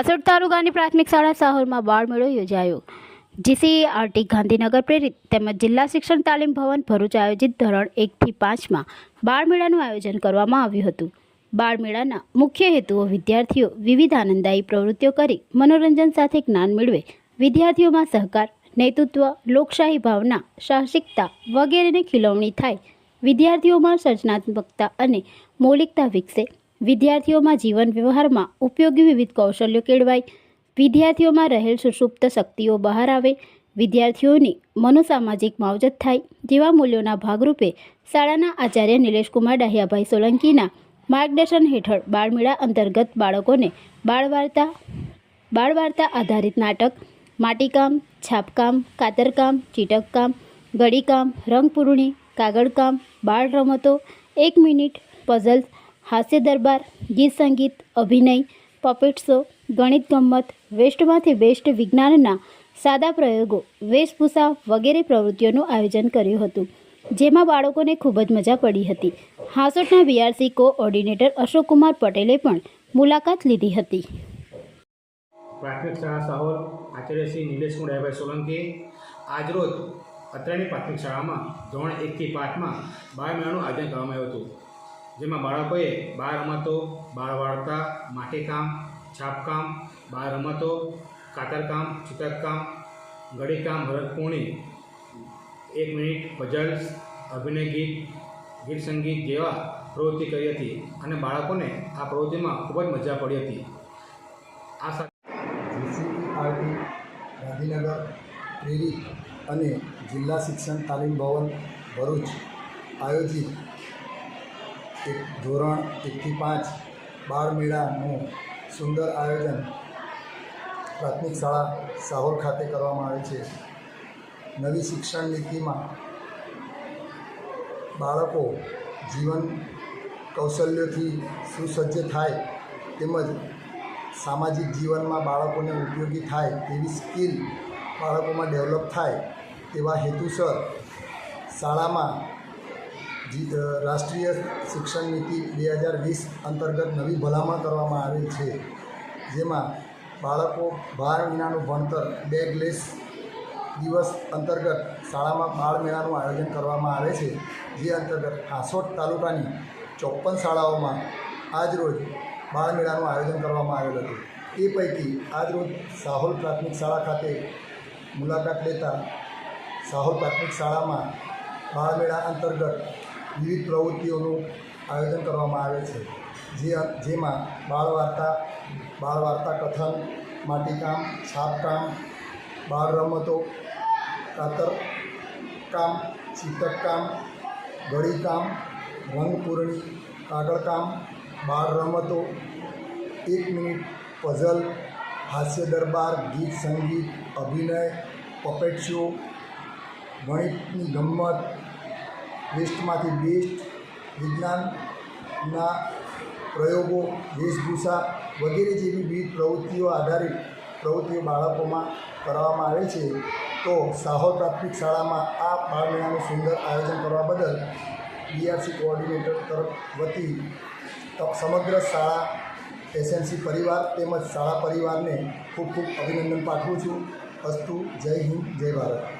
આસોડ તાલુકાની પ્રાથમિક શાળા સાહોરમાં બાળમેળો યોજાયો જીસીઆરટી ગાંધીનગર પ્રેરિત તેમજ જિલ્લા શિક્ષણ તાલીમ ભવન ભરૂચ આયોજિત ધોરણ એકથી પાંચમાં બાળમેળાનું આયોજન કરવામાં આવ્યું હતું. બાળમેળાના મુખ્ય હેતુઓ વિદ્યાર્થીઓ વિવિધ આનંદદાયી પ્રવૃત્તિઓ કરી મનોરંજન સાથે જ્ઞાન મેળવે, વિદ્યાર્થીઓમાં સહકાર, નેતૃત્વ, લોકશાહી ભાવના, સાહસિકતા વગેરેની ખીલવણી થાય, વિદ્યાર્થીઓમાં સર્જનાત્મકતા અને મૌલિકતા વિકસે વિદ્યાર્થીઓમાં જીવન વ્યવહારમાં ઉપયોગી વિવિધ કૌશલ્યો કેળવાય. વિદ્યાર્થીઓમાં રહેલ સુષુપ્ત શક્તિઓ બહાર આવે. વિદ્યાર્થીઓની મનોસામાજિક માવજત થાય. જેવા મૂલ્યોના ભાગરૂપે શાળાના આચાર્ય નિલેશકુમાર ડાહિયાભાઈ સોલંકીના માર્ગદર્શન હેઠળ બાળમેળા અંતર્ગત બાળકોને બાળવાર્તા બાળવાર્તા આધારિત નાટક, માટીકામ, છાપકામ, કાતરકામ, ચીટકકામ ગળીકામ રંગપૂરણી, કાગળકામ બાળ રમતો એક મિનિટ, પઝલ્સ હાસ્ય દરબાર, ગીત સંગીત, અભિનય પપેટ શો ગણિત ગમ્મત વેસ્ટમાંથી બેસ્ટ વિજ્ઞાનના સાદા પ્રયોગો, વેશભૂષા વગેરે પ્રવૃત્તિઓનું આયોજન કર્યું હતું, જેમાં બાળકોને ખૂબ જ મજા પડી હતી. હાંસોટના બીઆરસી કોઓર્ડિનેટર અશોકકુમાર પટેલે પણ મુલાકાત લીધી હતી. પ્રાથમિક શાળા સાહોલ, આચાર્ય શ્રી નિલેશ કુંડાભાઈ સોલંકી, આજરોજ અત્રેની પ્રાથમિક શાળામાં ધોરણ એકથી પાંચમાં બાળ મેળાનું આયોજન કરવામાં આવ્યું હતું. જેમાં બાળકોએ બાળ રમતો, બાળ વાર્તા માટીકામ છાપકામ બાળ રમતો કાતરકામ ચિત્રકામ ગળીકામ ભરતપૂર્ણી એક મિનિટ પઝલ્સ અભિનય ગીત ગીત સંગીત જેવા પ્રવૃત્તિ કરી હતી અને બાળકોને આ પ્રવૃત્તિમાં ખૂબ જ મજા પડી હતી. આ સાથે ગાંધીનગર પ્રેરિત અને જિલ્લા શિક્ષણ તાલીમ ભવન ભરૂચ આયોજિત એક ધોરણ એકથી પાંચ બાળ મેળાનું સુંદર આયોજન પ્રાથમિક શાળા સાહોર ખાતે કરવામાં આવે છે. નવી શિક્ષણ નીતિમાં બાળકો જીવન કૌશલ્યોથી સુસજ્જ થાય તેમજ સામાજિક જીવનમાં બાળકોને ઉપયોગી થાય તેવી સ્કિલ બાળકોમાં ડેવલપ થાય તેવા હેતુસર શાળામાં રાષ્ટ્રીય શિક્ષણ નીતિ બે હજાર વીસ અંતર્ગત નવી ભલામણ કરવામાં આવેલ છે, જેમાં બાળકો ભાર વિનાનું ભણતર બેગલેસ દિવસ અંતર્ગત શાળામાં બાળ મેળાનું આયોજન કરવામાં આવે છે, જે અંતર્ગત હાંસોટ તાલુકાની ચોપ્પન શાળાઓમાં આજરોજ બાળ મેળાનું આયોજન કરવામાં આવેલ હતું. એ પૈકી આજરોજ સાહોલ પ્રાથમિક શાળા ખાતે મુલાકાત લેતા સાહોલ પ્રાથમિક શાળામાં બાળ મેળા અંતર્ગત વિવિધ પ્રવૃત્તિઓનું આયોજન કરવામાં આવે છે. જે, જેમાં બાળ વાર્તા બાળ વાર્તા કથન, માટીકામ, છાપકામ, બાળ રમતો, કાતર કામ ચિત્રકામ ગળીકામ રંગપૂરણી કાગળકામ બાળ રમતો, એક મિનિટ પઝલ, હાસ્ય દરબાર, ગીત સંગીત, અભિનય, પપેટ શો, ગણિતની ગમ્મત વેસ્ટમાંથી બેસ્ટ વિજ્ઞાનના પ્રયોગો, વેશભૂષા વગેરે જેવી વિવિધ પ્રવૃત્તિઓ આધારિત પ્રવૃત્તિઓ બાળકોમાં કરવામાં આવે છે. તો સાહોર પ્રાથમિક શાળામાં આ બાળમેળાનું સુંદર આયોજન કરવા બદલ બીઆરસી કોઓર્ડિનેટર તરફ વતી સમગ્ર શાળા એસએનસી પરિવાર તેમજ શાળા પરિવારને ખૂબ ખૂબ અભિનંદન પાઠવું છું. અસ્તુ, જય હિન્દ, જય ભારત.